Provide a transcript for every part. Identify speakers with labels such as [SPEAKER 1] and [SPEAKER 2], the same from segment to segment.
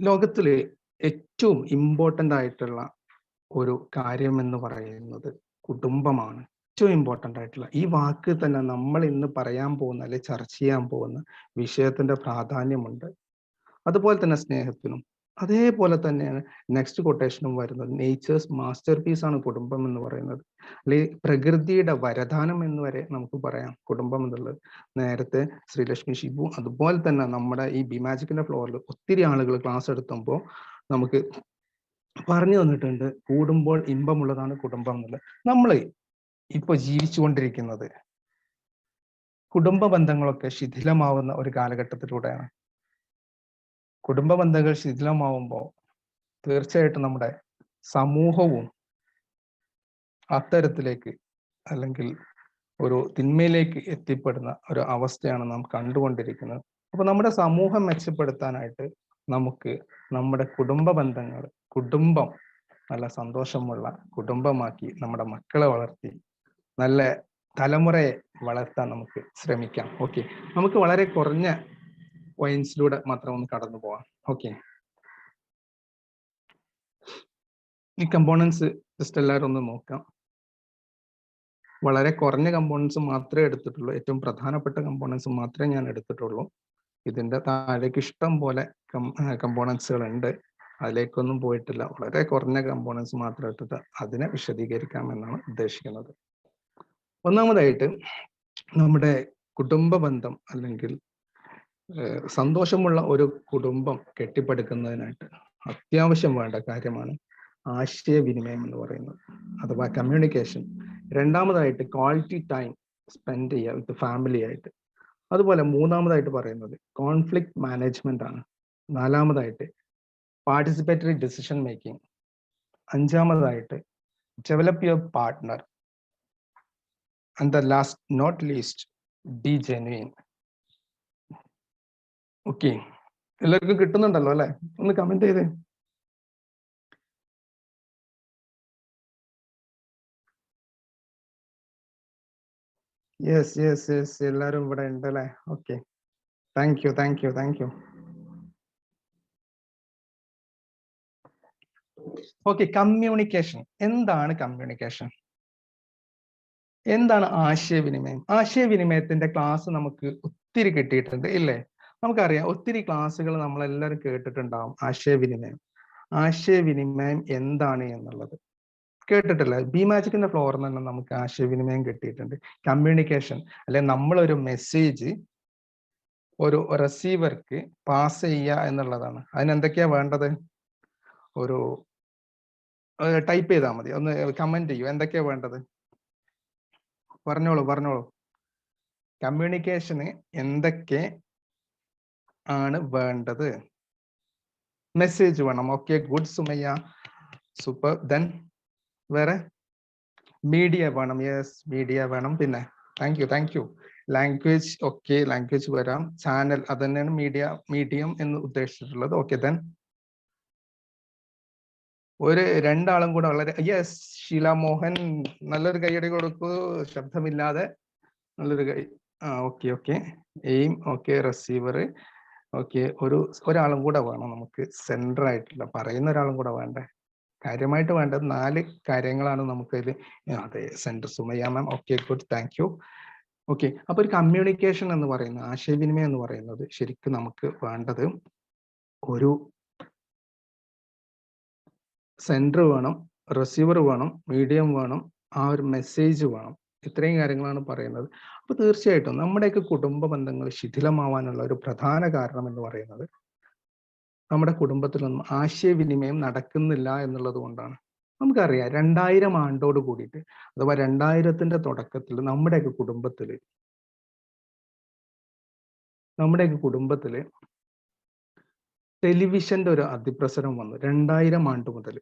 [SPEAKER 1] ലോകത്തിൽ ഏറ്റവും ഇമ്പോർട്ടന്റ് ആയിട്ടുള്ള ഒരു കാര്യം എന്ന് പറയുന്നത് കുടുംബമാണ്. ഏറ്റവും ഇമ്പോർട്ടന്റ് ആയിട്ടുള്ള ഈ വാക്ക് തന്നെ നമ്മൾ ഇന്ന് പറയാൻ പോകുന്ന അല്ലെ ചർച്ച ചെയ്യാൻ പോകുന്ന വിഷയത്തിന്റെ പ്രാധാന്യമുണ്ട്. അതുപോലെ തന്നെ സ്നേഹത്തിനും അതേപോലെ തന്നെയാണ് നെക്സ്റ്റ് കൊട്ടേഷനും വരുന്നത്. നേച്ചേഴ്സ് മാസ്റ്റർ പീസ് ആണ് കുടുംബം എന്ന് പറയുന്നത്. അല്ലെങ്കിൽ പ്രകൃതിയുടെ വരദാനം എന്ന് വരെ നമുക്ക് പറയാം കുടുംബം എന്നുള്ളത്. നേരത്തെ ശ്രീലക്ഷ്മി ഷിബു അതുപോലെ തന്നെ നമ്മുടെ ഈ ബിമാജിക്കിന്റെ ഫ്ലോറിൽ ഒത്തിരി ആളുകൾ ക്ലാസ് എടുത്തുമ്പോൾ നമുക്ക് പറഞ്ഞു തന്നിട്ടുണ്ട് കൂടുമ്പോൾ ഇമ്പമുള്ളതാണ് കുടുംബം എന്നുള്ളത് നമ്മൾ ഇപ്പൊ ജീവിച്ചുകൊണ്ടിരിക്കുന്നത് കുടുംബ ബന്ധങ്ങളൊക്കെ ശിഥിലമാവുന്ന ഒരു കാലഘട്ടത്തിലൂടെയാണ്. കുടുംബ ബന്ധങ്ങൾ ശിഥിലമാവുമ്പോൾ തീർച്ചയായിട്ടും നമ്മുടെ സമൂഹവും അത്തരത്തിലേക്ക് അല്ലെങ്കിൽ ഒരു തിന്മയിലേക്ക് എത്തിപ്പെടുന്ന ഒരു അവസ്ഥയാണ് നാം കണ്ടുകൊണ്ടിരിക്കുന്നത്. അപ്പൊ നമ്മുടെ സമൂഹം മെച്ചപ്പെടുത്താനായിട്ട് നമുക്ക് നമ്മുടെ കുടുംബ ബന്ധങ്ങൾ കുടുംബം നല്ല സന്തോഷമുള്ള കുടുംബമാക്കി നമ്മുടെ മക്കളെ വളർത്തി നല്ല തലമുറയെ വളർത്താൻ നമുക്ക് ശ്രമിക്കാം. ഓക്കെ. നമുക്ക് വളരെ കുറഞ്ഞ പോയിന്റ്സിലൂടെ മാത്രം ഒന്ന് കടന്നു പോവാം. ഓക്കെ ഈ കമ്പോണൻസ് ജസ്റ്റ് എല്ലാവരും ഒന്ന് നോക്കാം. വളരെ കുറഞ്ഞ കമ്പോണൻസ് മാത്രമേ എടുത്തിട്ടുള്ളൂ. ഏറ്റവും പ്രധാനപ്പെട്ട കമ്പോണൻസ് മാത്രമേ ഞാൻ എടുത്തിട്ടുള്ളൂ. ഇതിന്റെ താഴേക്ക് ഇഷ്ടം പോലെ കമ്പോണൻസുകൾ ഉണ്ട് അതിലേക്കൊന്നും പോയിട്ടില്ല. വളരെ കുറഞ്ഞ കമ്പോണൻസ് മാത്രം എടുത്തിട്ട് അതിനെ വിശദീകരിക്കാം എന്നാണ് ഉദ്ദേശിക്കുന്നത്. ഒന്നാമതായിട്ട് നമ്മുടെ കുടുംബ ബന്ധം അല്ലെങ്കിൽ സന്തോഷമുള്ള ഒരു കുടുംബം കെട്ടിപ്പടുക്കുന്നതിനായിട്ട് അത്യാവശ്യം വേണ്ട കാര്യമാണ് ആശയവിനിമയം എന്ന് പറയുന്നത്. അഥവാ കമ്മ്യൂണിക്കേഷൻ രണ്ടാമതായിട്ട് ക്വാളിറ്റി ടൈം സ്പെൻഡ് ചെയ്യുക വിത്ത് ഫാമിലി ആയിട്ട്. അതുപോലെ മൂന്നാമതായിട്ട് പറയുന്നത് കോൺഫ്ലിക്ട് മാനേജ്മെന്റ് ആണ്. നാലാമതായിട്ട് participatory decision making അഞ്ചാമതായിട്ട് develop your partner and the last not least be genuine okay. എല്ലാവർക്കും കിട്ടുന്നുണ്ടല്ലോ അല്ലെ? ഒന്ന് കമന്റ് ചെയ്തേ. യെസ് യെസ് യെസ് എല്ലാരും ഇവിടെ ഉണ്ട് അല്ലെ? Okay thank you thank you thank you okay communication എന്താണ് കമ്മ്യൂണിക്കേഷൻ എന്താണ് ആശയവിനിമയം? ആശയവിനിമയത്തിന്റെ ക്ലാസ് നമുക്ക് ഒത്തിരി കിട്ടിയിട്ടുണ്ട് ഇല്ലേ? നമുക്കറിയാം ഒത്തിരി ക്ലാസ്സുകൾ നമ്മളെല്ലാവരും കേട്ടിട്ടുണ്ടാവും ആശയവിനിമയം. ആശയവിനിമയം എന്താണ് എന്നുള്ളത്. കേട്ടിട്ടില്ല? ബി മാജിക്കിന്റെ ഫ്ലോറിൽ നിന്ന് നമുക്ക് ആശയവിനിമയം കിട്ടിയിട്ടുണ്ട്. കമ്മ്യൂണിക്കേഷൻ അല്ലെ നമ്മളൊരു മെസ്സേജ് ഒരു റിസീവർക്ക് പാസ് ചെയ്യുക എന്നുള്ളതാണ്. അതിനെന്തൊക്കെയാ വേണ്ടത്? ഒരു ടൈപ്പ് ചെയ്താൽ മതി. ഒന്ന് കമന്റ് ചെയ്യൂ. എന്തൊക്കെയാ വേണ്ടത്? പറഞ്ഞോളൂ പറഞ്ഞോളൂ. കമ്മ്യൂണിക്കേഷന് എന്തൊക്കെ ആണ് വേണ്ടത്. മെസ്സേജ് വേണം. Okay good Sumayya. Super then വേറെ? മീഡിയ വേണം. യെസ് മീഡിയ വേണം. പിന്നെ thank you thank you language okay language വരാം. ചാനൽ അത് തന്നെയാണ് മീഡിയ മീഡിയം എന്ന് ഉദ്ദേശിച്ചിട്ടുള്ളത്. ഓക്കെ ദെൻ ഒരു രണ്ടാളും കൂടെ വളരെ യെസ് ഷീല മോഹൻ നല്ലൊരു കൈയടി കൊടുക്കൂ. ശബ്ദമില്ലാതെ നല്ലൊരു കൈ ആ okay okay aim okay receiver okay. ഒരു ഒരാളും കൂടെ വേണം നമുക്ക് സെന്റർ ആയിട്ടുള്ള പറയുന്ന ഒരാളും കൂടെ വേണ്ടേ? കാര്യമായിട്ട് വേണ്ടത് നാല് കാര്യങ്ങളാണ് നമുക്ക് ഇതിൽ അതെ centre Sumayya ma'am okay good thank you okay. അപ്പൊ ഒരു കമ്മ്യൂണിക്കേഷൻ എന്ന് പറയുന്നത് ആശയവിനിമയം എന്ന് പറയുന്നത് ശരിക്കും നമുക്ക് വേണ്ടത് ഒരു സെന്റർ വേണം റിസീവർ വേണം മീഡിയം വേണം ആ ഒരു മെസ്സേജ് വേണം. ഇത്രയും കാര്യങ്ങളാണ് പറയുന്നത്. അപ്പൊ തീർച്ചയായിട്ടും നമ്മുടെയൊക്കെ കുടുംബ ബന്ധങ്ങൾ ശിഥിലമാവാനുള്ള ഒരു പ്രധാന കാരണം എന്ന് പറയുന്നത് നമ്മുടെ കുടുംബത്തിലൊന്നും ആശയവിനിമയം നടക്കുന്നില്ല എന്നുള്ളത് കൊണ്ടാണ്. നമുക്കറിയാം രണ്ടായിരം ആണ്ടോട് കൂടിയിട്ട് അഥവാ രണ്ടായിരത്തിന്റെ തുടക്കത്തിൽ നമ്മുടെയൊക്കെ കുടുംബത്തിൽ നമ്മുടെയൊക്കെ കുടുംബത്തിൽ ടെലിവിഷന്റെ ഒരു അതിപ്രസരം വന്നു രണ്ടായിരം ആണ്ട് മുതൽ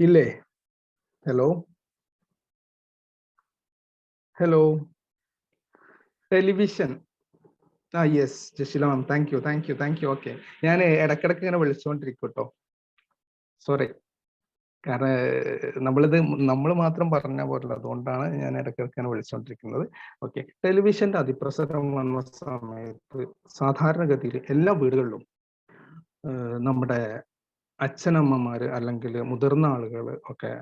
[SPEAKER 1] ഇല്ലേ? ഹലോ? ഹലോ ടെലിവിഷൻ ആ yes Jasheela ma'am thank you thank you thank you okay ഞാൻ ഇടക്കിടക്ക് ഇങ്ങനെ വിളിച്ചുകൊണ്ടിരിക്കും കേട്ടോ സോറി കാരണം നമ്മളിത് നമ്മൾ മാത്രം പറഞ്ഞ പോലല്ല. അതുകൊണ്ടാണ് ഞാൻ ഇടക്കിടക്ക് ഇങ്ങനെ വിളിച്ചുകൊണ്ടിരിക്കുന്നത് ഓക്കെ ടെലിവിഷന്റെ അതിപ്രസരം വന്ന സമയത്ത് സാധാരണഗതിയിൽ എല്ലാ വീടുകളിലും നമ്മുടെ അച്ഛനമ്മമാര് അല്ലെങ്കിൽ മുതിർന്ന ആളുകൾ ഒക്കെ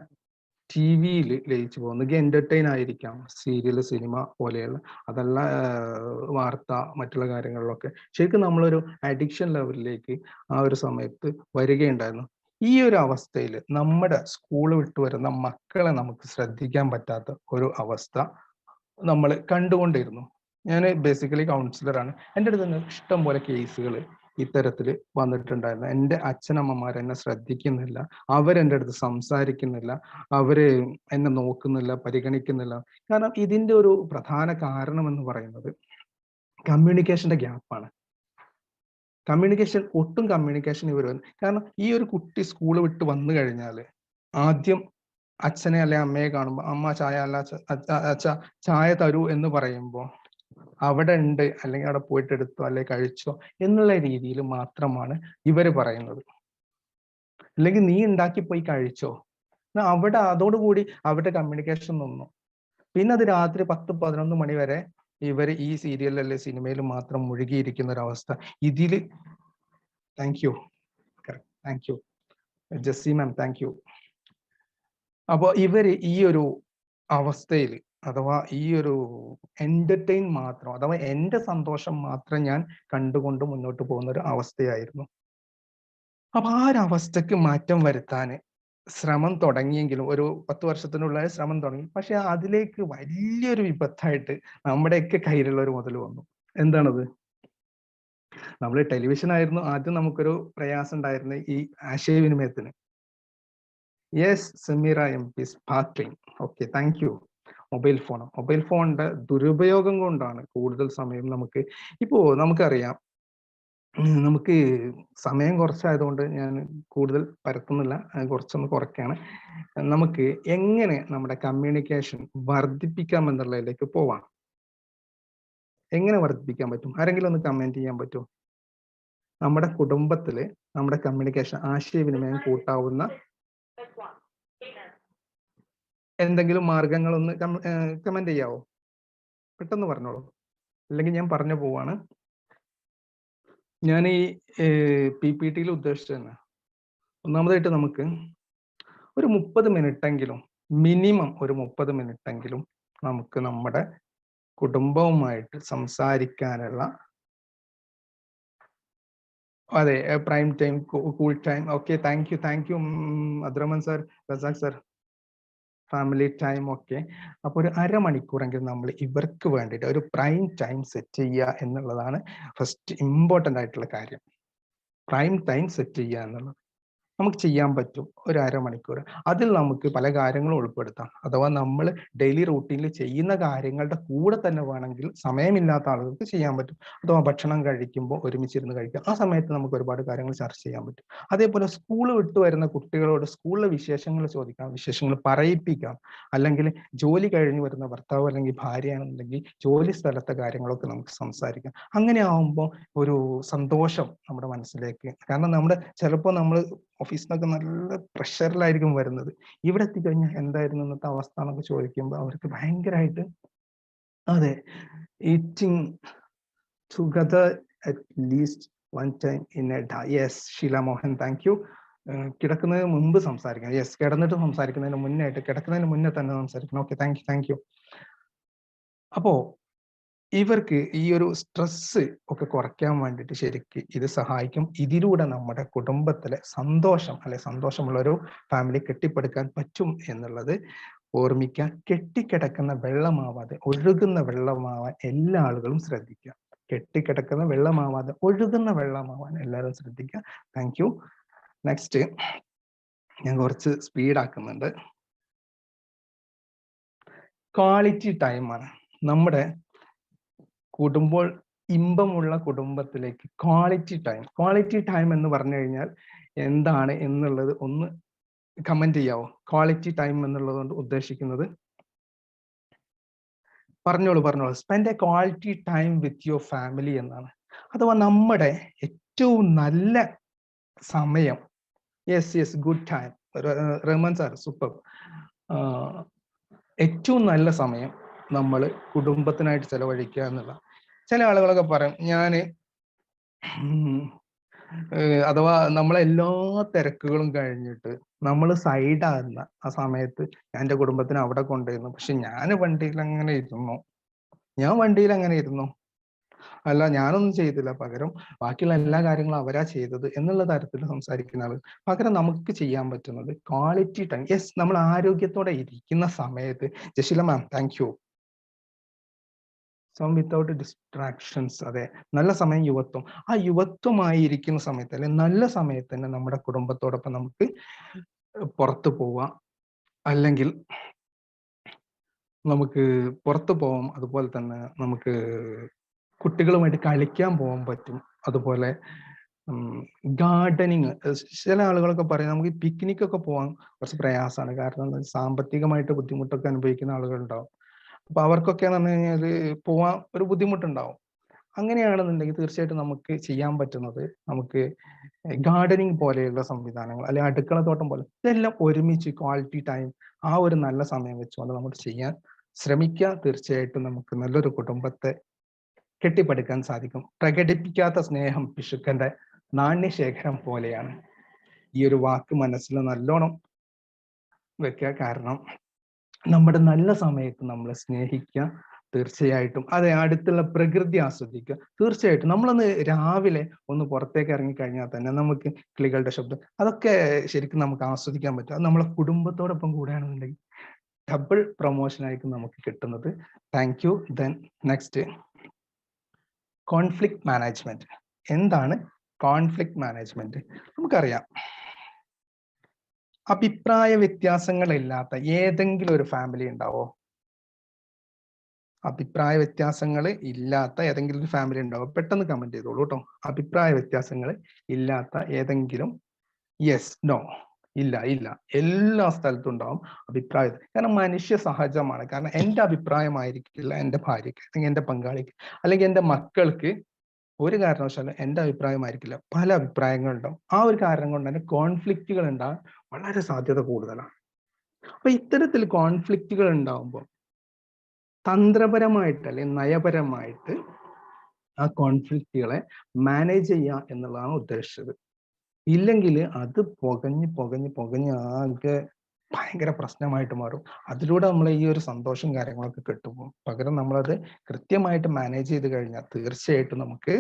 [SPEAKER 1] ടി വിയിൽ ലയിച്ചു പോകുന്നെങ്കിൽ എന്റർടൈൻ ആയിരിക്കാം. സീരിയൽ സിനിമ പോലെയുള്ള അതല്ല വാർത്ത മറ്റുള്ള കാര്യങ്ങളിലൊക്കെ. ശരിക്കും നമ്മളൊരു അഡിക്ഷൻ ലെവലിലേക്ക് ആ ഒരു സമയത്ത് വരികയുണ്ടായിരുന്നു. ഈ ഒരു അവസ്ഥയിൽ നമ്മുടെ സ്കൂൾ വിട്ടു വരുന്ന മക്കളെ നമുക്ക് ശ്രദ്ധിക്കാൻ പറ്റാത്ത ഒരു അവസ്ഥ നമ്മൾ കണ്ടുകൊണ്ടിരുന്നു. ഞാൻ ബേസിക്കലി കൗൺസിലറാണ് എന്റെ അടുത്ത് ഇഷ്ടം പോലെ കേസുകൾ ഇത്തരത്തിൽ വന്നിട്ടുണ്ടായിരുന്നു. എന്റെ അച്ഛനമ്മമാർ എന്നെ ശ്രദ്ധിക്കുന്നില്ല. അവരെന്റെ അടുത്ത് സംസാരിക്കുന്നില്ല. അവർ എന്നെ നോക്കുന്നില്ല പരിഗണിക്കുന്നില്ല. കാരണം ഇതിന്റെ ഒരു പ്രധാന കാരണം എന്ന് പറയുന്നത് കമ്മ്യൂണിക്കേഷന്റെ ഗ്യാപ്പാണ് കമ്മ്യൂണിക്കേഷൻ ഒട്ടും കമ്മ്യൂണിക്കേഷൻ ഇവർ കാരണം ഈ ഒരു കുട്ടി സ്കൂൾ വിട്ട് വന്നു കഴിഞ്ഞാൽ ആദ്യം അച്ഛനെ അല്ലെ അമ്മയെ കാണുമ്പോൾ അമ്മ ചായ അല്ല അച്ഛ ചായ തരൂ എന്ന് പറയുമ്പോൾ അവിടെ ഉണ്ട് അല്ലെങ്കിൽ അവിടെ പോയിട്ട് എടുത്തോ അല്ലെ കഴിച്ചോ എന്നുള്ള രീതിയിൽ മാത്രമാണ് ഇവർ പറയുന്നത്. അല്ലെങ്കിൽ നീ ഉണ്ടാക്കി പോയി കഴിച്ചോ. അവിടെ അതോടുകൂടി അവരുടെ കമ്മ്യൂണിക്കേഷൻ നിന്നു. പിന്നെ അത് രാത്രി പത്ത് പതിനൊന്ന് മണി വരെ ഇവർ ഈ സീരിയലിൽ അല്ലെ സിനിമയിൽ മാത്രം മുഴുകിയിരിക്കുന്ന ഒരു അവസ്ഥ. ഇതിൽ thank you thank you Jessy ma'am thank you അപ്പോൾ ഇവർ ഈ ഒരു അവസ്ഥയിൽ അഥവാ ഈ ഒരു എന്റർടൈൻ മാത്രം അഥവാ എന്റെ സന്തോഷം മാത്രം ഞാൻ കണ്ടുകൊണ്ട് മുന്നോട്ട് പോകുന്ന ഒരു അവസ്ഥയായിരുന്നു. അപ്പൊ ആ ഒരു അവസ്ഥക്ക് മാറ്റം വരുത്താൻ ശ്രമം തുടങ്ങിയെങ്കിലും ഒരു പത്ത് വർഷത്തിനുള്ള ശ്രമം തുടങ്ങി. പക്ഷെ അതിലേക്ക് വലിയൊരു വിപത്തായിട്ട് നമ്മുടെയൊക്കെ കയ്യിലുള്ള ഒരു മുതൽ വന്നു. എന്താണത്? നമ്മൾ ടെലിവിഷൻ ആയിരുന്നു ആദ്യം നമുക്കൊരു പ്രയാസം ഉണ്ടായിരുന്നു ഈ ആശയവിനിമയത്തിന്. Yes Sameera M P sparkling okay thank you mobile phone mobile ഫോണിന്റെ ദുരുപയോഗം കൊണ്ടാണ് കൂടുതൽ സമയം നമുക്ക് ഇപ്പോ നമുക്കറിയാം നമുക്ക് സമയം കുറച്ചായതുകൊണ്ട് ഞാൻ കൂടുതൽ പരത്തുന്നില്ല കുറച്ചൊന്ന് കുറയ്ക്കാണ്. നമുക്ക് എങ്ങനെ നമ്മുടെ കമ്മ്യൂണിക്കേഷൻ വർദ്ധിപ്പിക്കാം എന്നുള്ളതിലേക്ക് പോവാം എങ്ങനെ വർദ്ധിപ്പിക്കാൻ പറ്റും? ആരെങ്കിലും ഒന്ന് കമന്റ് ചെയ്യാൻ പറ്റുമോ? നമ്മുടെ കുടുംബത്തിൽ നമ്മുടെ കമ്മ്യൂണിക്കേഷൻ ആശയവിനിമയം കൂട്ടാവുന്ന എന്തെങ്കിലും മാർഗങ്ങളൊന്ന് കമന്റ് ചെയ്യാവോ? പെട്ടെന്ന് പറഞ്ഞോളൂ. അല്ലെങ്കിൽ ഞാൻ പറഞ്ഞു പോവാണ്. ഞാൻ ഈ പി പി ടിയിൽ ഉദ്ദേശിച്ചത് തന്നെ. ഒന്നാമതായിട്ട് നമുക്ക് ഒരു മുപ്പത് മിനിറ്റെങ്കിലും മിനിമം ഒരു മുപ്പത് മിനിറ്റെങ്കിലും നമുക്ക് നമ്മുടെ കുടുംബവുമായിട്ട് സംസാരിക്കാനുള്ള അതെ prime time cool time okay thank you thank you Adraman sir Razak sir family time ഒക്കെ. അപ്പോൾ ഒരു അരമണിക്കൂറെങ്കിലും നമ്മൾ ഇവർക്ക് വേണ്ടിയിട്ട് ഒരു പ്രൈം ടൈം സെറ്റ് ചെയ്യുക എന്നുള്ളതാണ് ഫസ്റ്റ് ഇമ്പോർട്ടന്റ് ആയിട്ടുള്ള കാര്യം. പ്രൈം ടൈം സെറ്റ് ചെയ്യുക എന്നുള്ളത്. നമുക്ക് ചെയ്യാൻ പറ്റും. ഒരു അരമണിക്കൂർ അതിൽ നമുക്ക് പല കാര്യങ്ങളും ഉൾപ്പെടുത്താം. അഥവാ നമ്മൾ ഡെയിലി റൂട്ടീനിൽ ചെയ്യുന്ന കാര്യങ്ങളുടെ കൂടെ തന്നെ വേണമെങ്കിൽ സമയമില്ലാത്ത ആളുകൾക്ക് ചെയ്യാൻ പറ്റും. അഥവാ ഭക്ഷണം കഴിക്കുമ്പോൾ ഒരുമിച്ചിരുന്ന് കഴിക്കുക ആ സമയത്ത് നമുക്ക് ഒരുപാട് കാര്യങ്ങൾ ചർച്ച ചെയ്യാൻ പറ്റും. അതേപോലെ സ്കൂൾ വിട്ടു വരുന്ന കുട്ടികളോട് സ്കൂളിലെ വിശേഷങ്ങൾ ചോദിക്കാം. വിശേഷങ്ങൾ പറയിപ്പിക്കാം. അല്ലെങ്കിൽ ജോലി കഴിഞ്ഞ് വരുന്ന ഭർത്താവ് അല്ലെങ്കിൽ ഭാര്യയാണെന്നുണ്ടെങ്കിൽ ജോലി സ്ഥലത്തെ കാര്യങ്ങളൊക്കെ നമുക്ക് സംസാരിക്കാം. അങ്ങനെ ആവുമ്പോൾ ഒരു സന്തോഷം നമ്മുടെ മനസ്സിലേക്ക്. കാരണം നമ്മുടെ ചിലപ്പോൾ നമ്മൾ ഓഫീസിൽ നിന്നൊക്കെ നല്ല പ്രഷറിലായിരിക്കും വരുന്നത്. ഇവിടെ എത്തിക്കഴിഞ്ഞാൽ എന്തായിരുന്നു ഇന്നത്തെ അവസ്ഥ എന്നൊക്കെ ചോദിക്കുമ്പോൾ അവർക്ക് ഭയങ്കരമായിട്ട് അതെ eating together at least one time in a yes Sheela Mohan thank you കിടക്കുന്നതിന് മുമ്പ് സംസാരിക്കണം. യെസ് കിടന്നിട്ട് സംസാരിക്കുന്നതിന് മുന്നേ ആയിട്ട് കിടക്കുന്നതിന് മുന്നേ തന്നെ സംസാരിക്കണം. Okay thank you thank you അപ്പോ ഇവർക്ക് ഈ ഒരു സ്ട്രെസ് ഒക്കെ കുറയ്ക്കാൻ വേണ്ടിയിട്ട് ശരിക്ക് ഇത് സഹായിക്കും. ഇതിലൂടെ നമ്മുടെ കുടുംബത്തിലെ സന്തോഷം അല്ലെ സന്തോഷമുള്ള ഒരു ഫാമിലി കെട്ടിപ്പടുക്കാൻ പറ്റും എന്നുള്ളത് ഓർമ്മിക്കുക. കെട്ടിക്കിടക്കുന്ന വെള്ളമാവാതെ ഒഴുകുന്ന വെള്ളമാവാൻ എല്ലാ ആളുകളും ശ്രദ്ധിക്കുക. കെട്ടിക്കിടക്കുന്ന വെള്ളമാവാതെ ഒഴുകുന്ന വെള്ളമാവാൻ എല്ലാവരും ശ്രദ്ധിക്കുക. താങ്ക് യു നെക്സ്റ്റ് ഞാൻ കുറച്ച് സ്പീഡാക്കുന്നുണ്ട് ക്വാളിറ്റി ടൈമാണ് നമ്മുടെ കുടുംബം ഇമ്പമുള്ള കുടുംബത്തിലേക്ക് ക്വാളിറ്റി ടൈം ക്വാളിറ്റി ടൈം എന്ന് പറഞ്ഞു കഴിഞ്ഞാൽ എന്താണ് എന്നുള്ളത് ഒന്ന് കമന്റ് ചെയ്യാവോ? ക്വാളിറ്റി ടൈം എന്നുള്ളത് കൊണ്ട് ഉദ്ദേശിക്കുന്നത് പറഞ്ഞോളൂ പറഞ്ഞോളൂ. Spend a quality time with your family എന്നാണ്. അഥവാ നമ്മുടെ ഏറ്റവും നല്ല സമയം. Yes yes good time Rahman sir super ഏറ്റവും നല്ല സമയം നമ്മൾ കുടുംബത്തിനായിട്ട് ചെലവഴിക്കുക എന്നുള്ള ചില ആളുകളൊക്കെ പറയും ഞാൻ അഥവാ നമ്മളെല്ലാ തിരക്കുകളും കഴിഞ്ഞിട്ട് നമ്മൾ സൈഡാകുന്ന ആ സമയത്ത് ഞാൻ എന്റെ കുടുംബത്തിന് അവിടെ കൊണ്ടുവരുന്നു. പക്ഷെ ഞാൻ വണ്ടിയിൽ അങ്ങനെ ഇരുന്നു. ഞാൻ വണ്ടിയിൽ അങ്ങനെ ഇരുന്നു. അല്ല ഞാനൊന്നും ചെയ്തില്ല. പകരം ബാക്കിയുള്ള എല്ലാ കാര്യങ്ങളും അവരാ ചെയ്തത് എന്നുള്ള തരത്തിൽ സംസാരിക്കുന്ന ആൾ. പകരം നമുക്ക് ചെയ്യാൻ പറ്റുന്നത് ക്വാളിറ്റി ടൈം യെസ് നമ്മൾ ആരോഗ്യത്തോടെ ഇരിക്കുന്ന സമയത്ത് Jashila ma'am thank you some without distractions അതെ. നല്ല സമയം യുവത്വം. ആ യുവത്വമായി ഇരിക്കുന്ന സമയത്ത് അല്ലെ നല്ല സമയത്ത് തന്നെ നമ്മുടെ കുടുംബത്തോടൊപ്പം നമുക്ക് പുറത്തു പോവാം. അല്ലെങ്കിൽ നമുക്ക് പുറത്തു പോവാം. അതുപോലെ തന്നെ നമുക്ക് കുട്ടികളുമായിട്ട് കളിക്കാൻ പോകാൻ പറ്റും. അതുപോലെ ഗാർഡനിങ്. ചില ആളുകളൊക്കെ പറയും നമുക്ക് പിക്നിക് ഒക്കെ പോകാൻ കുറച്ച് പ്രയാസമാണ്. കാരണം സാമ്പത്തികമായിട്ട് ബുദ്ധിമുട്ടൊക്കെ അനുഭവിക്കുന്ന ആളുകളുണ്ടാവും. അപ്പൊ അവർക്കൊക്കെ എന്ന് പറഞ്ഞു കഴിഞ്ഞാൽ പോവാൻ ഒരു ബുദ്ധിമുട്ടുണ്ടാവും. അങ്ങനെയാണെന്നുണ്ടെങ്കിൽ തീർച്ചയായിട്ടും നമുക്ക് ചെയ്യാൻ പറ്റുന്നത് നമുക്ക് ഗാർഡനിങ് പോലെയുള്ള സംവിധാനങ്ങൾ അല്ലെങ്കിൽ അടുക്കള തോട്ടം പോലെ ഇതെല്ലാം ഒരുമിച്ച് ക്വാളിറ്റി ടൈം ആ ഒരു നല്ല സമയം വെച്ചുകൊണ്ട് നമുക്ക് ചെയ്യാൻ ശ്രമിക്കുക തീർച്ചയായിട്ടും നമുക്ക് നല്ലൊരു കുടുംബത്തെ കെട്ടിപ്പടുക്കാൻ സാധിക്കും. പ്രകടിപ്പിക്കാത്ത സ്നേഹം പിശുക്കന്റെ നാണ്യശേഖരം പോലെയാണ്. ഈ ഒരു വാക്ക് മനസ്സിൽ നല്ലോണം വെക്കുക കാരണം നമ്മുടെ നല്ല സമയത്ത് നമ്മളെ സ്നേഹിക്കുക തീർച്ചയായിട്ടും. അതെ അടുത്തുള്ള പ്രകൃതി ആസ്വദിക്കുക. തീർച്ചയായിട്ടും. നമ്മളൊന്ന് രാവിലെ ഒന്ന് പുറത്തേക്ക് ഇറങ്ങി കഴിഞ്ഞാൽ തന്നെ നമുക്ക് കിളികളുടെ ശബ്ദം അതൊക്കെ ശരിക്കും നമുക്ക് ആസ്വദിക്കാൻ പറ്റും. അത് നമ്മളെ കുടുംബത്തോടൊപ്പം കൂടെയാണെന്നുണ്ടെങ്കിൽ ഡബിൾ പ്രൊമോഷൻ ആയിരിക്കും നമുക്ക് കിട്ടുന്നത്. Thank you. Then next. Conflict management. എന്താണ് കോൺഫ്ലിക്ട് മാനേജ്മെന്റ്? നമുക്കറിയാം. അഭിപ്രായ വ്യത്യാസങ്ങളില്ലാത്ത ഏതെങ്കിലും ഒരു ഫാമിലി ഉണ്ടാവോ? അഭിപ്രായ വ്യത്യാസങ്ങൾ ഇല്ലാത്ത ഏതെങ്കിലും ഒരു ഫാമിലി ഉണ്ടാവോ? പെട്ടെന്ന് കമന്റ് ചെയ്തോളൂ കേട്ടോ അഭിപ്രായ വ്യത്യാസങ്ങൾ ഇല്ലാത്ത ഏതെങ്കിലും? യെസ് നോ ഇല്ല ഇല്ല. എല്ലാ സ്ഥലത്തും ഉണ്ടാവും അഭിപ്രായം കാരണം മനുഷ്യ സഹജമാണ്. കാരണം എന്റെ അഭിപ്രായമായിരിക്കില്ല എന്റെ ഭാര്യക്ക് അല്ലെങ്കിൽ എന്റെ പങ്കാളിക്ക് അല്ലെങ്കിൽ എന്റെ മക്കൾക്ക് ഒരു കാരണവശാലും എന്റെ അഭിപ്രായമായിരിക്കില്ല. പല അഭിപ്രായങ്ങളുണ്ടാവും. ആ ഒരു കാരണം കൊണ്ട് തന്നെ കോൺഫ്ലിക്റ്റുകൾ ഉണ്ടാകാൻ വളരെ സാധ്യത കൂടുതലാണ്. അപ്പൊ ഇത്തരത്തിൽ കോൺഫ്ലിക്റ്റുകൾ ഉണ്ടാവുമ്പോൾ തന്ത്രപരമായിട്ട് അല്ലെങ്കിൽ നയപരമായിട്ട് ആ കോൺഫ്ലിക്റ്റുകളെ മാനേജ് ചെയ്യുക എന്നുള്ളതാണ് ഉദ്ദേശിച്ചത്. ഇല്ലെങ്കിൽ അത് പുകഞ്ഞ് പുകഞ്ഞ് പുകഞ്ഞ് ആകെ ഭയങ്കര പ്രശ്നമായിട്ട് മാറും. അതിലൂടെ നമ്മൾ ഈ ഒരു സന്തോഷം കാര്യങ്ങളൊക്കെ കിട്ടും പകരം നമ്മളത് കൃത്യമായിട്ട് മാനേജ് ചെയ്ത് കഴിഞ്ഞാൽ തീർച്ചയായിട്ടും നമുക്ക്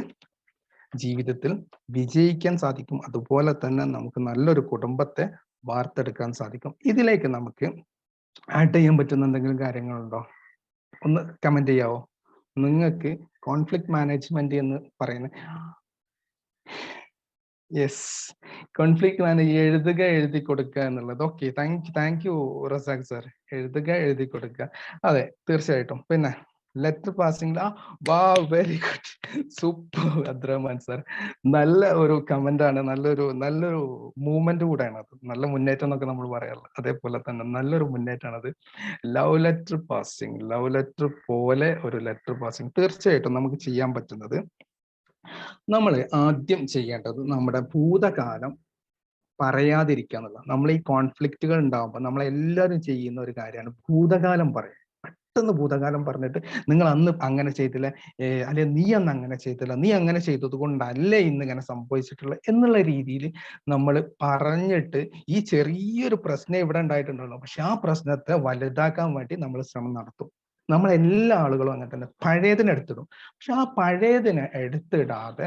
[SPEAKER 1] ജീവിതത്തിൽ വിജയിക്കാൻ സാധിക്കും. അതുപോലെ തന്നെ നമുക്ക് നല്ലൊരു കുടുംബത്തെ വാർത്തെടുക്കാൻ സാധിക്കും. ഇതിലേക്ക് നമുക്ക് ആഡ് ചെയ്യാൻ പറ്റുന്ന എന്തെങ്കിലും കാര്യങ്ങളുണ്ടോ? ഒന്ന് കമന്റ് ചെയ്യാവോ? നിങ്ങൾക്ക് കോൺഫ്ലിക്ട് മാനേജ്മെന്റ് എന്ന് പറയുന്ന യെസ് കോൺഫ്ലിക്ട് മാനേജ് എഴുതുക എഴുതി കൊടുക്കുക എന്നുള്ളത്. Okay thank thank you Razak sir എഴുതുക എഴുതി കൊടുക്കുക. അതെ തീർച്ചയായിട്ടും. പിന്നെ ലെറ്റർ പാസിംഗ് വാ very good super Abdurahman sir നല്ല ഒരു കമന്റ് ആണ്. നല്ലൊരു നല്ലൊരു മൂവ്മെന്റ് കൂടെയാണ് അത്. നല്ല മുന്നേറ്റം എന്നൊക്കെ നമ്മൾ പറയാറുള്ളത് അതേപോലെ തന്നെ നല്ലൊരു മുന്നേറ്റമാണ് അത് love letter passing love letter പോലെ ഒരു ലെറ്റർ പാസിംഗ് തീർച്ചയായിട്ടും നമുക്ക് ചെയ്യാൻ പറ്റുന്നത് നമ്മൾ ആദ്യം ചെയ്യേണ്ടത് നമ്മുടെ ഭൂതകാലം പറയാതിരിക്കുക എന്നുള്ള നമ്മൾ ഈ കോൺഫ്ലിക്റ്റുകൾ ഉണ്ടാകുമ്പോൾ നമ്മളെല്ലാവരും ചെയ്യുന്ന ഒരു കാര്യമാണ് ഭൂതകാലം പറയുക പെട്ടെന്ന് ഭൂതകാലം പറഞ്ഞിട്ട് നിങ്ങൾ അന്ന് അങ്ങനെ ചെയ്തില്ല. അല്ലെ നീ അന്ന് അങ്ങനെ ചെയ്തില്ല. നീ അങ്ങനെ ചെയ്തത് കൊണ്ടല്ലേ ഇന്ന് ഇങ്ങനെ സംഭവിച്ചിട്ടുള്ളത് എന്നുള്ള രീതിയിൽ നമ്മൾ പറഞ്ഞിട്ട് ഈ ചെറിയൊരു പ്രശ്നം ഇവിടെ ഉണ്ടായിട്ടുണ്ടല്ലോ. പക്ഷെ ആ പ്രശ്നത്തെ വലുതാക്കാൻ വേണ്ടി നമ്മൾ ശ്രമം നടത്തും. നമ്മൾ എല്ലാ ആളുകളും അങ്ങനെ തന്നെ പഴയതിനെ എടുത്തിടും. പക്ഷെ ആ പഴയതിനെ എടുത്തിടാതെ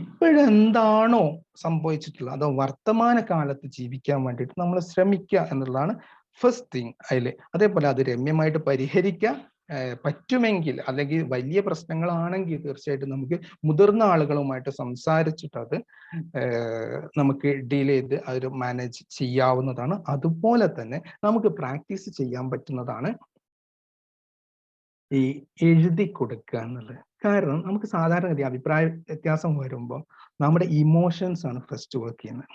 [SPEAKER 1] ഇപ്പോഴെന്താണോ സംഭവിച്ചിട്ടുള്ളത് അതോ വർത്തമാന കാലത്ത് ജീവിക്കാൻ വേണ്ടിയിട്ട് നമ്മൾ ശ്രമിക്കുക എന്നുള്ളതാണ് ഫസ്റ്റ് തിങ് അതിൽ അതേപോലെ അത് രമ്യമായിട്ട് പരിഹരിക്കാൻ പറ്റുമെങ്കിൽ അല്ലെങ്കിൽ വലിയ പ്രശ്നങ്ങളാണെങ്കിൽ തീർച്ചയായിട്ടും നമുക്ക് മുതിർന്ന ആളുകളുമായിട്ട് സംസാരിച്ചിട്ട് അത് നമുക്ക് ഡീൽ ചെയ്ത് അത് മാനേജ് ചെയ്യാവുന്നതാണ്. അതുപോലെ തന്നെ നമുക്ക് പ്രാക്ടീസ് ചെയ്യാൻ പറ്റുന്നതാണ് ഈ എഴുതി കൊടുക്കുക എന്നുള്ളത്. കാരണം നമുക്ക് സാധാരണഗതി അഭിപ്രായ വ്യത്യാസം വരുമ്പോൾ നമ്മുടെ ഇമോഷൻസ് ആണ് ഫസ്റ്റ് വർക്ക് ചെയ്യുന്നത്.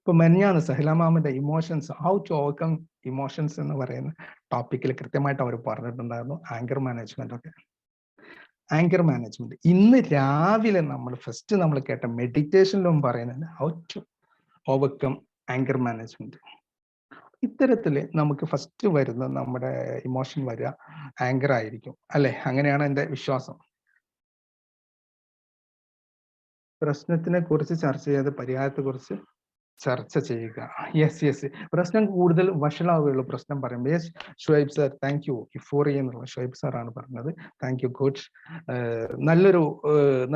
[SPEAKER 1] ഇപ്പൊ മെഞ്ഞാന്ന് സഹിലാമാമിന്റെ emotions how to overcome emotions എന്ന് പറയുന്ന ടോപ്പിക്കിൽ കൃത്യമായിട്ട് അവർ പറഞ്ഞിട്ടുണ്ടായിരുന്നു. ആങ്കർ മാനേജ്മെന്റ് ഒക്കെ. ആങ്കർ മാനേജ്മെന്റ് ഇന്ന് രാവിലെ നമ്മൾ ഫസ്റ്റ് നമ്മൾ കേട്ട മെഡിറ്റേഷനിലും പറയുന്നത് how to overcome anger management ഇത്തരത്തിൽ നമുക്ക് ഫസ്റ്റ് വരുന്ന നമ്മുടെ ഇമോഷൻ വരിക ആങ്കർ ആയിരിക്കും. അല്ലെ? അങ്ങനെയാണ് എന്റെ വിശ്വാസം. പ്രശ്നത്തിനെ കുറിച്ച് ചർച്ച ചെയ്ത് പരിഹാരത്തെ കുറിച്ച് ചർച്ച ചെയ്യുക. യെസ് യെസ് പ്രശ്നം കൂടുതൽ വഷളാവുകയുള്ളൂ പ്രശ്നം പറയുമ്പോൾ yes Shuhaib sir thank you ഇഫോറി എന്നുള്ള ഷുഹൈബ് സാർ ആണ് പറഞ്ഞത്. താങ്ക് യു കോച്ച് നല്ലൊരു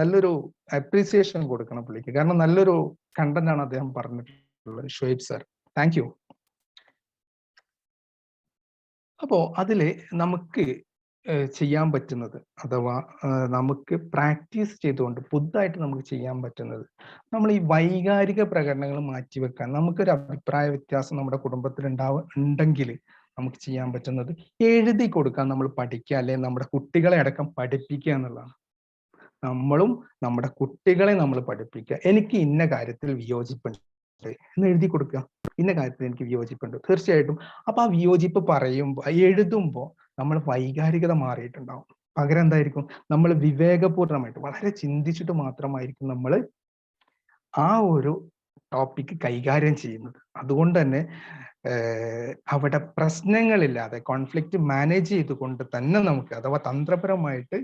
[SPEAKER 1] നല്ലൊരു അപ്രീസിയേഷൻ കൊടുക്കണം പുള്ളിക്ക്. കാരണം നല്ലൊരു കണ്ടന്റ് ആണ് അദ്ദേഹം പറഞ്ഞിട്ടുള്ളത് ഷുഹൈബ് സാർ താങ്ക് യു അപ്പോ അതിൽ നമുക്ക് ചെയ്യാൻ പറ്റുന്നത്. അഥവാ നമുക്ക് പ്രാക്ടീസ് ചെയ്തുകൊണ്ട് പുതുതായിട്ട് നമുക്ക് ചെയ്യാൻ പറ്റുന്നത്. നമ്മൾ ഈ വൈകാരിക പ്രകടനങ്ങൾ മാറ്റിവെക്കാൻ നമുക്കൊരു അഭിപ്രായ വ്യത്യാസം നമ്മുടെ കുടുംബത്തിൽ ഉണ്ടാവ ഉണ്ടെങ്കിൽ നമുക്ക് ചെയ്യാൻ പറ്റുന്നത് എഴുതി കൊടുക്കാൻ നമ്മൾ പഠിക്കുക അല്ലെങ്കിൽ നമ്മുടെ കുട്ടികളെ അടക്കം പഠിപ്പിക്കുക എന്നുള്ളതാണ്. നമ്മളും നമ്മുടെ കുട്ടികളെ നമ്മൾ പഠിപ്പിക്കുക. എനിക്ക് ഇന്ന കാര്യത്തിൽ വിയോജിപ്പുണ്ട്. എന്ന് എഴുതി കൊടുക്കുക. ഇന്ന കാര്യത്തിൽ എനിക്ക് വിയോജിപ്പുണ്ട്. തീർച്ചയായിട്ടും. അപ്പൊ ആ വിയോജിപ്പ് പറയുമ്പോൾ എഴുതുമ്പോൾ നമ്മൾ വൈകാരികത മാറിയിട്ടുണ്ടാവും. പകരം എന്തായിരിക്കും? നമ്മൾ വിവേകപൂർണമായിട്ട് വളരെ ചിന്തിച്ചിട്ട് മാത്രമായിരിക്കും നമ്മൾ ആ ഒരു ടോപ്പിക് കൈകാര്യം ചെയ്യുന്നത്. അതുകൊണ്ട് തന്നെ അവിടെ പ്രശ്നങ്ങളില്ലാതെ കോൺഫ്ലിക്റ്റ് മാനേജ് ചെയ്തുകൊണ്ട് തന്നെ നമുക്ക് അഥവാ തന്ത്രപരമായിട്ട്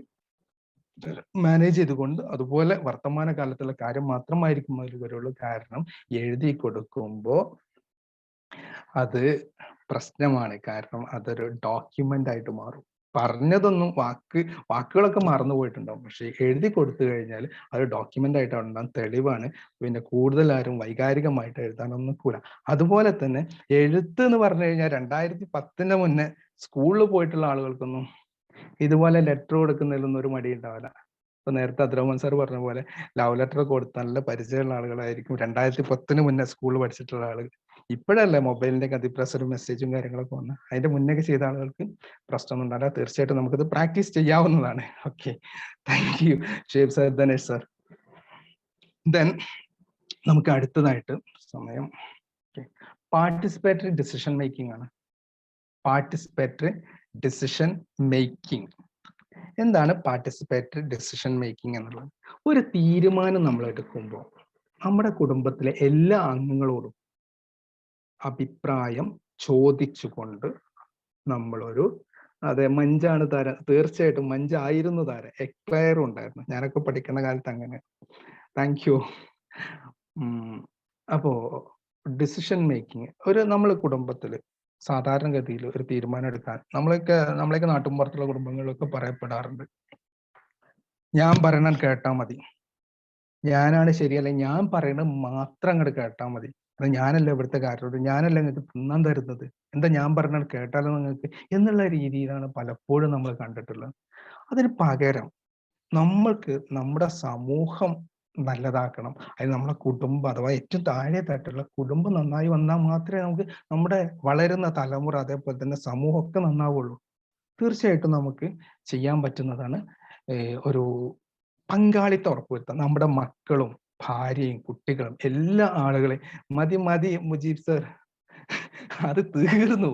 [SPEAKER 1] മാനേജ് ചെയ്തുകൊണ്ട് അതുപോലെ വർത്തമാന കാലത്തുള്ള കാര്യം മാത്രമായിരിക്കും അതിൽ വരുള്ളൂ കാരണം എഴുതി കൊടുക്കുമ്പോൾ അത് പ്രശ്നമാണ്. കാരണം അതൊരു ഡോക്യുമെന്റ് ആയിട്ട് മാറും. പറഞ്ഞതൊന്നും വാക്ക് വാക്കുകളൊക്കെ മറന്നു പോയിട്ടുണ്ടാവും. പക്ഷെ എഴുതി കൊടുത്തു കഴിഞ്ഞാൽ അത് ഡോക്യുമെന്റ് ആയിട്ട് ഉണ്ടാകും തെളിവാണ്. പിന്നെ കൂടുതൽ ആരും വൈകാരികമായിട്ട് എഴുതാനൊന്നും കൂല. അതുപോലെ തന്നെ എഴുത്ത് എന്ന് പറഞ്ഞു കഴിഞ്ഞാൽ രണ്ടായിരത്തി പത്തിന് മുന്നേ സ്കൂളിൽ പോയിട്ടുള്ള ആളുകൾക്കൊന്നും ഇതുപോലെ ലെറ്റർ കൊടുക്കുന്നതിലൊന്നും ഒരു മടി ഉണ്ടാവില്ല. ഇപ്പൊ നേരത്തെ അദ്രോമൻ സാർ പറഞ്ഞ പോലെ ലവ് ലെറ്റർ കൊടുത്ത നല്ല പരിചയമുള്ള ആളുകളായിരിക്കും. രണ്ടായിരത്തി പത്തിന് മുന്നേ സ്കൂളിൽ പഠിച്ചിട്ടുള്ള ആളുകൾ. ഇപ്പോഴല്ലേ മൊബൈലിന്റെ അതിപ്രസരം മെസ്സേജും കാര്യങ്ങളൊക്കെ വന്ന്. അതിന്റെ മുന്നേ ചെയ്ത ആളുകൾക്ക് പ്രശ്നമൊന്നും ഉണ്ടാവില്ല തീർച്ചയായിട്ടും നമുക്കിത് പ്രാക്ടീസ് ചെയ്യാവുന്നതാണ്. Okay thank you Sheb sir Dhanesh sir then നമുക്ക് അടുത്തതായിട്ട് സമയം. പാർട്ടിസിപ്പേറ്ററി ഡിസിഷൻ മേക്കിംഗ് ആണ്. പാർട്ടിസിപ്പേറ്ററി ഡിസിഷൻ മേക്കിംഗ് എന്താണ് പാർട്ടിസിപ്പേറ്ററി ഡിസിഷൻ മേക്കിംഗ് എന്നുള്ളത്? ഒരു തീരുമാനം നമ്മൾ എടുക്കുമ്പോൾ നമ്മുടെ കുടുംബത്തിലെ എല്ലാ അംഗങ്ങളോടും അഭിപ്രായം ചോദിച്ചുകൊണ്ട് നമ്മളൊരു അതെ മഞ്ചാണ് താര തീർച്ചയായിട്ടും മഞ്ചായിരുന്നു താര എക്ലയറും ഉണ്ടായിരുന്നു. ഞാനൊക്കെ പഠിക്കുന്ന കാലത്ത് അങ്ങനെ. താങ്ക് യു അപ്പോ ഡിസിഷൻ മേക്കിംഗ് ഒരു നമ്മൾ കുടുംബത്തിൽ സാധാരണഗതിയിൽ ഒരു തീരുമാനം എടുക്കാൻ നമ്മളൊക്കെ നമ്മളെയൊക്കെ നാട്ടുമ്പുറത്തുള്ള കുടുംബങ്ങളിലൊക്കെ പറയപ്പെടാറുണ്ട്. ഞാൻ പറയണം കേട്ടാ മതി. ഞാനാണ് ശരിയല്ല ഞാൻ പറയണത് മാത്രം അങ്ങോട്ട് കേട്ടാ മതി. അത് ഞാനല്ല ഇവിടുത്തെ കാറ്റോട് ഞാനല്ല നിങ്ങൾക്ക് തിന്നാൻ തരുന്നത്? എന്താ ഞാൻ പറഞ്ഞത് കേട്ടാലോ നിങ്ങൾക്ക്? എന്നുള്ള രീതിയിലാണ് പലപ്പോഴും നമ്മൾ കണ്ടിട്ടുള്ളത്. അതിന് പകരം നമ്മൾക്ക് നമ്മുടെ സമൂഹം നല്ലതാക്കണം. അതിന് നമ്മുടെ കുടുംബം അഥവാ ഏറ്റവും താഴെ തട്ടുള്ള കുടുംബം നന്നായി വന്നാൽ മാത്രമേ നമുക്ക് നമ്മുടെ വളരുന്ന തലമുറ അതേപോലെ തന്നെ സമൂഹമൊക്കെ നന്നാവുള്ളൂ. തീർച്ചയായിട്ടും നമുക്ക് ചെയ്യാൻ പറ്റുന്നതാണ് ഒരു പങ്കാളിത്തം ഉറപ്പുവരുത്താം നമ്മുടെ മക്കളും ഭാര്യയും കുട്ടികളും എല്ലാ ആളുകളെയും. മതി മതി മുജീബ് സർ അത് തീർന്നു.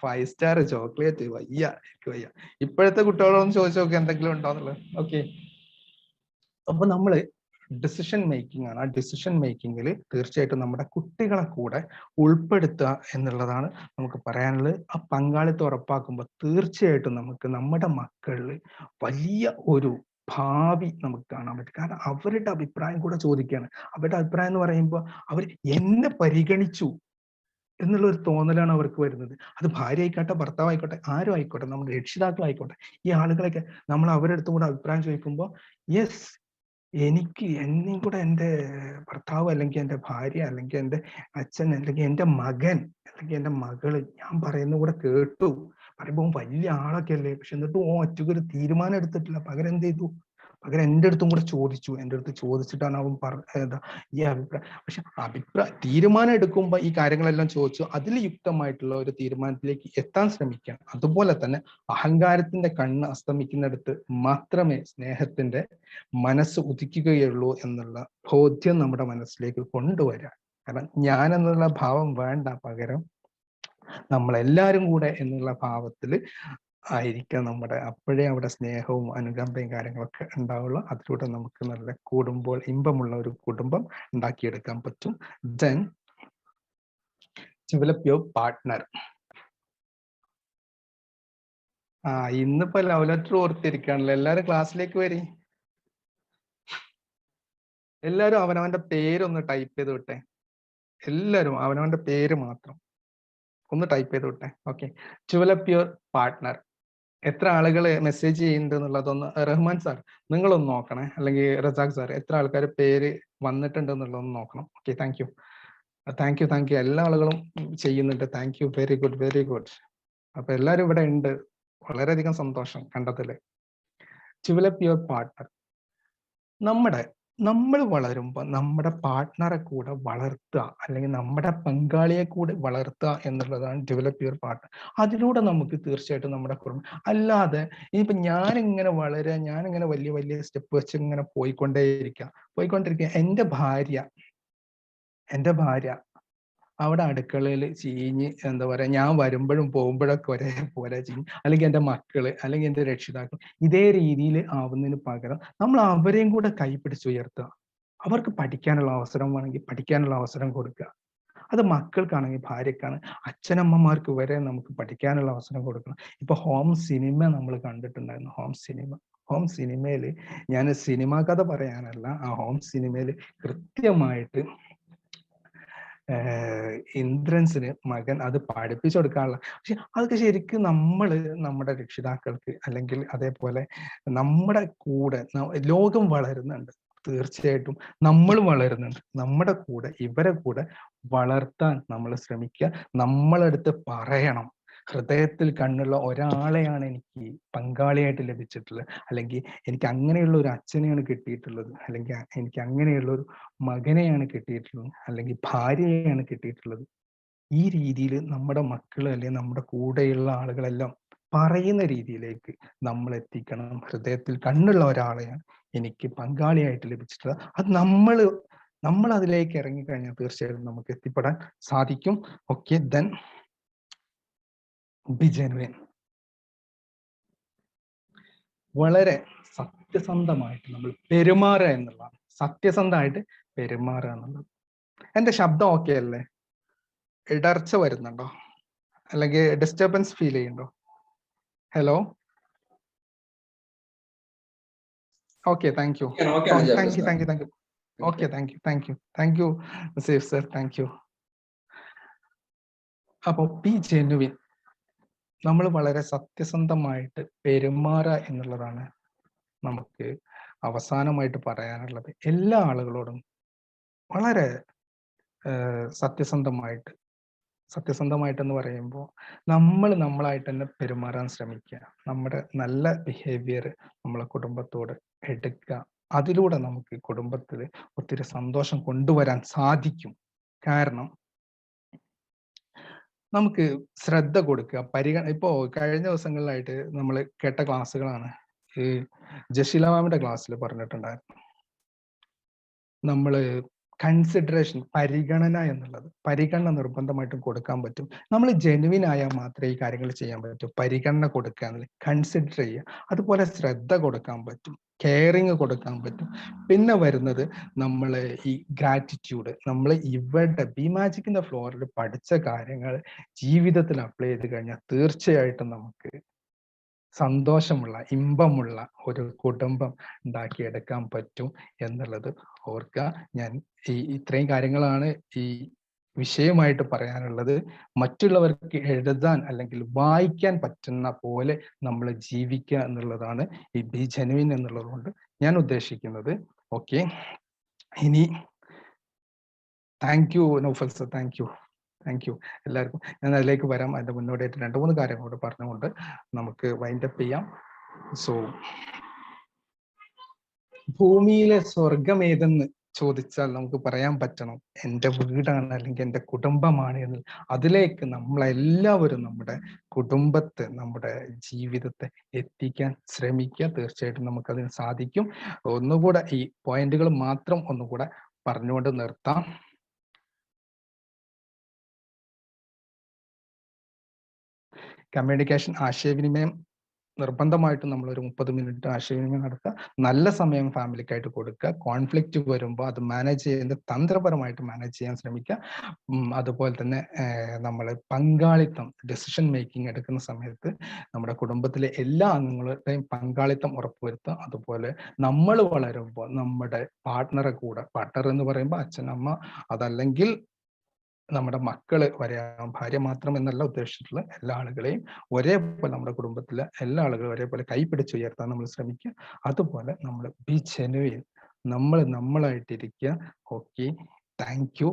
[SPEAKER 1] ഫൈവ് സ്റ്റാർ ചോക്ലേറ്റ് വയ്യ വയ്യ. ഇപ്പോഴത്തെ കുട്ടികളോടൊന്ന് ചോദിച്ചു നോക്കി എന്തെങ്കിലും ഉണ്ടോന്നുള്ളത് ഓക്കെ അപ്പൊ നമ്മൾ ഡിസിഷൻ മേക്കിംഗ് ആണ്. ആ ഡിസിഷൻ മേക്കിങ്ങിൽ തീർച്ചയായിട്ടും നമ്മുടെ കുട്ടികളെ കൂടെ ഉൾപ്പെടുത്തുക എന്നുള്ളതാണ് നമുക്ക് പറയാനുള്ളത്. ആ പങ്കാളിത്തം ഉറപ്പാക്കുമ്പോൾ തീർച്ചയായിട്ടും നമുക്ക് നമ്മുടെ മക്കളിൽ വലിയ ഒരു ഭാവി നമുക്ക് കാണാൻ പറ്റും. കാരണം അവരുടെ അഭിപ്രായം കൂടെ ചോദിക്കുകയാണ് അവരുടെ അഭിപ്രായം എന്ന് പറയുമ്പോൾ അവർ എന്നെ പരിഗണിച്ചു എന്നുള്ള ഒരു തോന്നലാണ് അവർക്ക് വരുന്നത്. അത് ഭാര്യ ആയിക്കോട്ടെ ഭർത്താവ് ആയിക്കോട്ടെ ആരും ആയിക്കോട്ടെ നമ്മുടെ രക്ഷിതാക്കളായിക്കോട്ടെ ഈ ആളുകളൊക്കെ നമ്മൾ അവരുടെ അടുത്തും കൂടെ അഭിപ്രായം ചോദിക്കുമ്പോൾ യെസ് എനിക്ക് എന്നെയും കൂടെ എന്റെ ഭർത്താവ് അല്ലെങ്കിൽ എന്റെ ഭാര്യ അല്ലെങ്കിൽ എന്റെ അച്ഛൻ അല്ലെങ്കിൽ എന്റെ മകൻ അല്ലെങ്കിൽ എന്റെ മകൾ ഞാൻ പറയുന്ന കൂടെ കേട്ടു. പറയുമ്പോൾ വലിയ ആളൊക്കെ അല്ലേ പക്ഷെ എന്നിട്ടും ഓ ഒറ്റയ്ക്ക് ഒരു തീരുമാനം എടുത്തിട്ടില്ല. പകരം എന്ത് ചെയ്തു പകരം എന്റെ അടുത്തും കൂടെ ചോദിച്ചു. എന്റെ അടുത്ത് ചോദിച്ചിട്ടാണ് അവൻ പറഞ്ഞ ഈ അഭിപ്രായം. പക്ഷെ അഭിപ്രായ തീരുമാനം എടുക്കുമ്പോൾ ഈ കാര്യങ്ങളെല്ലാം ചോദിച്ചു അതിൽ യുക്തമായിട്ടുള്ള ഒരു തീരുമാനത്തിലേക്ക് എത്താൻ ശ്രമിക്കുക അതുപോലെ തന്നെ അഹങ്കാരത്തിന്റെ കണ്ണ് അസ്തമിക്കുന്നിടത്ത് മാത്രമേ സ്നേഹത്തിന്റെ മനസ്സ് ഉദിക്കുകയുള്ളൂ എന്നുള്ള ബോധ്യം നമ്മുടെ മനസ്സിലേക്ക് കൊണ്ടുവരാൻ. കാരണം ഞാൻ എന്നുള്ള ഭാവം വേണ്ട പകരം നമ്മളെല്ലാരും കൂടെ എന്നുള്ള ഭാവത്തിൽ ആയിരിക്കാം നമ്മുടെ അപ്പോഴേ അവിടെ സ്നേഹവും അനുകമ്പയും കാര്യങ്ങളൊക്കെ ഉണ്ടാവുള്ളൂ. അതിലൂടെ നമുക്ക് നല്ല കൂടുമ്പോൾ ഇമ്പമുള്ള ഒരു കുടുംബം ഉണ്ടാക്കിയെടുക്കാൻ പറ്റും. ദെൻ ഡെവലപ്പ് യുവർ പാർട്ട്ണർ ആ ഇന്നിപ്പോ ലവ് ലെറ്റർ ഓർത്തിരിക്കാണല്ലോ എല്ലാരും ക്ലാസ്സിലേക്ക് വരി. എല്ലാരും അവനവന്റെ പേരൊന്ന് ടൈപ്പ് ചെയ്ത് വിട്ടെ. എല്ലാരും അവനവന്റെ പേര് മാത്രം. ഒന്ന് ടൈപ്പ് ചെയ്ത് വിട്ടെ. ഓക്കെ ഡെവലപ്പ് യുവർ പാർട്ട്ണർ എത്ര ആളുകൾ മെസ്സേജ് ചെയ്യുന്നുണ്ട് എന്നുള്ളതൊന്ന് റഹ്മാൻ സാർ നിങ്ങളൊന്ന് നോക്കണേ. അല്ലെങ്കിൽ റസാഖ് സാർ എത്ര ആൾക്കാർ പേര് വന്നിട്ടുണ്ട് എന്നുള്ളതൊന്ന് നോക്കണം. Okay thank you thank you thank you എല്ലാ ആളുകളും ചെയ്യുന്നുണ്ട്. Thank you very good very good അപ്പൊ എല്ലാവരും ഇവിടെ ഉണ്ട്. വളരെയധികം സന്തോഷം കണ്ടതിൽ ചുവലപ്പ് യുവർ പാർട്ട്ണർ നമ്മുടെ നമ്മൾ വളരുമ്പോൾ നമ്മുടെ പാർട്ട്ണറെ കൂടെ വളർത്തുക അല്ലെങ്കിൽ നമ്മുടെ പങ്കാളിയെ കൂടെ വളർത്തുക എന്നുള്ളതാണ് ഡെവലപ്പ് യുവർ പാർട്ട്ണർ അതിലൂടെ നമുക്ക് തീർച്ചയായിട്ടും നമ്മുടെ കുടുംബം. അല്ലാതെ ഇനിയിപ്പോ ഞാനിങ്ങനെ വളരെ ഞാനിങ്ങനെ വലിയ വലിയ സ്റ്റെപ്പ് വെച്ച് ഇങ്ങനെ പോയിക്കൊണ്ടേയിരിക്കുക പോയിക്കൊണ്ടിരിക്കുക എന്റെ ഭാര്യ എന്റെ ഭാര്യ അവിടെ അടുക്കളയിൽ ചീഞ്ഞ് എന്താ പറയാ ഞാൻ വരുമ്പോഴും പോകുമ്പോഴൊക്കെ ഒരേപോലെ ചീഞ്ഞ്. അല്ലെങ്കിൽ എന്റെ മക്കൾ അല്ലെങ്കിൽ എന്റെ രക്ഷിതാക്കൾ ഇതേ രീതിയിൽ ആവുന്നതിന് പകരം നമ്മൾ അവരെയും കൂടെ കൈപിടിച്ചുയർത്തുക. അവർക്ക് പഠിക്കാനുള്ള അവസരം വേണമെങ്കിൽ പഠിക്കാനുള്ള അവസരം കൊടുക്കുക. അത് മക്കൾക്കാണെങ്കിൽ ഭാര്യക്കാണ്. അച്ഛനമ്മമാർക്ക് വരെ നമുക്ക് പഠിക്കാനുള്ള അവസരം കൊടുക്കണം. ഇപ്പൊ ഹോം സിനിമ നമ്മൾ കണ്ടിട്ടുണ്ടായിരുന്നു. Home cinema. ഹോം സിനിമയിൽ ഞാൻ സിനിമ കഥ പറയാനല്ല. ആ ഹോം സിനിമയിൽ കൃത്യമായിട്ട് ഇന്ദ്രൻസിന് മകൻ അത് പഠിപ്പിച്ചു കൊടുക്കാനുള്ള പക്ഷെ അതൊക്കെ ശരിക്കും നമ്മൾ നമ്മുടെ രക്ഷിതാക്കൾക്ക് അല്ലെങ്കിൽ അതേപോലെ നമ്മുടെ കൂടെ ലോകം വളരുന്നുണ്ട്. തീർച്ചയായിട്ടും നമ്മൾ വളരുന്നുണ്ട്. നമ്മുടെ കൂടെ ഇവരെ കൂടെ വളർത്താൻ നമ്മൾ ശ്രമിക്കുക. നമ്മളെടുത്ത് പറയണം. ഹൃദയത്തിൽ കണ്ണുള്ള ഒരാളെയാണ് എനിക്ക് പങ്കാളിയായിട്ട് ലഭിച്ചിട്ടുള്ളത്. അല്ലെങ്കിൽ എനിക്ക് അങ്ങനെയുള്ള ഒരു അച്ഛനെയാണ് കിട്ടിയിട്ടുള്ളത്. അല്ലെങ്കിൽ എനിക്ക് അങ്ങനെയുള്ള ഒരു മകനെയാണ് കിട്ടിയിട്ടുള്ളത്. അല്ലെങ്കിൽ ഭാര്യയെയാണ് കിട്ടിയിട്ടുള്ളത്. ഈ രീതിയിൽ നമ്മുടെ മക്കൾ അല്ലെങ്കിൽ നമ്മുടെ കൂടെയുള്ള ആളുകളെല്ലാം പറയുന്ന രീതിയിലേക്ക് നമ്മൾ എത്തിക്കണം ഹൃദയത്തിൽ കണ്ണുള്ള ഒരാളെയാണ് എനിക്ക് പങ്കാളിയായിട്ട് ലഭിച്ചിട്ടുള്ളത്. അത് നമ്മൾ നമ്മൾ അതിലേക്ക് ഇറങ്ങിക്കഴിഞ്ഞാൽ തീർച്ചയായിട്ടും നമുക്ക് എത്തിപ്പെടാൻ സാധിക്കും. ഓക്കെ ദെൻ ബി ജെനുവിൻ വളരെ സത്യസന്ധമായിട്ട് നമ്മൾ പെരുമാറുക എന്നുള്ളതാണ്. സത്യസന്ധമായിട്ട് പെരുമാറുക എന്നുള്ളത്. എന്റെ ശബ്ദം ഓക്കെ അല്ലേ? ഇടർച്ച വരുന്നുണ്ടോ? അല്ലെങ്കിൽ ഡിസ്റ്റർബൻസ് ഫീൽ ചെയ്യുന്നുണ്ടോ? Hello okay thank you thank you thank you thank you okay thank you thank you thank you safe sir thank you അപ്പോൾ പി ജെനുവിൻ നമ്മൾ വളരെ സത്യസന്ധമായിട്ട് പെരുമാറുക എന്നുള്ളതാണ് നമുക്ക് അവസാനമായിട്ട് പറയാനുള്ളത്. എല്ലാ ആളുകളോടും വളരെ സത്യസന്ധമായിട്ട് സത്യസന്ധമായിട്ട് എന്ന് പറയുമ്പോൾ നമ്മൾ നമ്മളായിട്ട് തന്നെ പെരുമാറാൻ ശ്രമിക്കുക നമ്മുടെ നല്ല ബിഹേവിയർ നമ്മളെ കുടുംബത്തോട് എടുക്കുക അതിലൂടെ നമുക്ക് കുടുംബത്തിൽ ഒത്തിരി സന്തോഷം കൊണ്ടുവരാൻ സാധിക്കും. കാരണം നമുക്ക് ശ്രദ്ധ കൊടുക്കുക. പരിഗണ ഇപ്പോ കഴിഞ്ഞ ദിവസങ്ങളിലായിട്ട് നമ്മൾ കേട്ട ക്ലാസ്സുകളാണ്. ഈ ജഷീല മാമിന്റെ ക്ലാസ്സിൽ പറഞ്ഞിട്ടുണ്ടായിരുന്നു. നമ്മൾ കൺസിഡറേഷൻ പരിഗണന എന്നുള്ളത്. പരിഗണന നിർബന്ധമായിട്ടും കൊടുക്കാൻ പറ്റും. നമ്മൾ ജെനുവിൻ ആയാൽ മാത്രമേ ഈ കാര്യങ്ങൾ ചെയ്യാൻ പറ്റൂ. പരിഗണന കൊടുക്കുക എന്നുള്ളത്. കൺസിഡർ ചെയ്യുക. അതുപോലെ ശ്രദ്ധ കൊടുക്കാൻ പറ്റും. കെയറിങ് കൊടുക്കാൻ പറ്റും. പിന്നെ വരുന്നത് നമ്മൾ ഈ ഗ്രാറ്റിറ്റ്യൂഡ് നമ്മൾ ഇവിടെ ബി മാജിക്കിന്റെ ഫ്ലോറിൽ പഠിച്ച കാര്യങ്ങൾ ജീവിതത്തിൽ അപ്ലൈ ചെയ്ത് കഴിഞ്ഞാൽ തീർച്ചയായിട്ടും നമുക്ക് സന്തോഷമുള്ള ഇമ്പമുള്ള ഒരു കുടുംബം ഉണ്ടാക്കിയെടുക്കാൻ പറ്റും എന്നുള്ളത് ഓർക്കുക. ഞാൻ ഈ ഇത്രയും കാര്യങ്ങളാണ് ഈ വിഷയമായിട്ട് പറയാനുള്ളത്. മറ്റുള്ളവർക്ക് എഴുതാൻ അല്ലെങ്കിൽ വായിക്കാൻ പറ്റുന്ന പോലെ നമ്മൾ ജീവിക്കുക എന്നുള്ളതാണ് ഈ ബി ജനുവിൻ എന്നുള്ളതുകൊണ്ട് ഞാൻ ഉദ്ദേശിക്കുന്നത്. ഓക്കെ ഇനി thank you Naufal sir thank you thank you എല്ലാവർക്കും. ഞാൻ അതിലേക്ക് വരാം. അതിന്റെ മുന്നോടിയായിട്ട് രണ്ട് മൂന്ന് കാര്യങ്ങളോട് പറഞ്ഞുകൊണ്ട് നമുക്ക് വൈൻഡപ്പ് ചെയ്യാം. സോ ഭൂമിയിലെ സ്വർഗം ഏതെന്ന് ചോദിച്ചാൽ നമുക്ക് പറയാൻ പറ്റണം. എന്റെ വീടാണ് അല്ലെങ്കിൽ എന്റെ കുടുംബമാണ് എന്ന്. അതിലേക്ക് നമ്മളെല്ലാവരും നമ്മുടെ കുടുംബത്തെ നമ്മുടെ ജീവിതത്തെ എത്തിക്കാൻ ശ്രമിക്കുക. തീർച്ചയായിട്ടും നമുക്കതിന് സാധിക്കും. ഒന്നുകൂടെ ഈ പോയിന്റുകൾ മാത്രം ഒന്നുകൂടെ പറഞ്ഞുകൊണ്ട് നിർത്താം. കമ്മ്യൂണിക്കേഷൻ ആശയവിനിമയം നിർബന്ധമായിട്ടും നമ്മൾ ഒരു മുപ്പത് മിനിറ്റ് ആശയവിനിമയം നടത്തുക. നല്ല സമയം ഫാമിലിക്കായിട്ട് കൊടുക്കുക. കോൺഫ്ലിക്റ്റ് വരുമ്പോൾ അത് മാനേജ് ചെയ്യുന്ന തന്ത്രപരമായിട്ട് മാനേജ് ചെയ്യാൻ ശ്രമിക്കുക. അതുപോലെ തന്നെ നമ്മൾ പങ്കാളിത്തം ഡെസിഷൻ മേക്കിംഗ് എടുക്കുന്ന സമയത്ത് നമ്മുടെ കുടുംബത്തിലെ എല്ലാ അംഗങ്ങളുടെയും പങ്കാളിത്തം ഉറപ്പുവരുത്തുക. അതുപോലെ നമ്മൾ വളരുമ്പോൾ നമ്മുടെ പാർട്ട്ണറെ കൂടെ പാർട്ട്ണർ എന്ന് പറയുമ്പോൾ അച്ഛൻ അമ്മ അതല്ലെങ്കിൽ നമ്മുടെ മക്കൾ വരെ ഭാര്യ മാത്രം എന്നല്ല ഉദ്ദേശിച്ചിട്ടുള്ള എല്ലാ ആളുകളെയും ഒരേപോലെ നമ്മുടെ കുടുംബത്തിലെ എല്ലാ ആളുകളും ഒരേപോലെ കൈപിടിച്ച് ഉയർത്താൻ നമ്മൾ ശ്രമിക്കുക. അതുപോലെ നമ്മൾ ബി ജെനുവിൻ നമ്മൾ നമ്മളായിട്ടിരിക്കുക. Okay thank U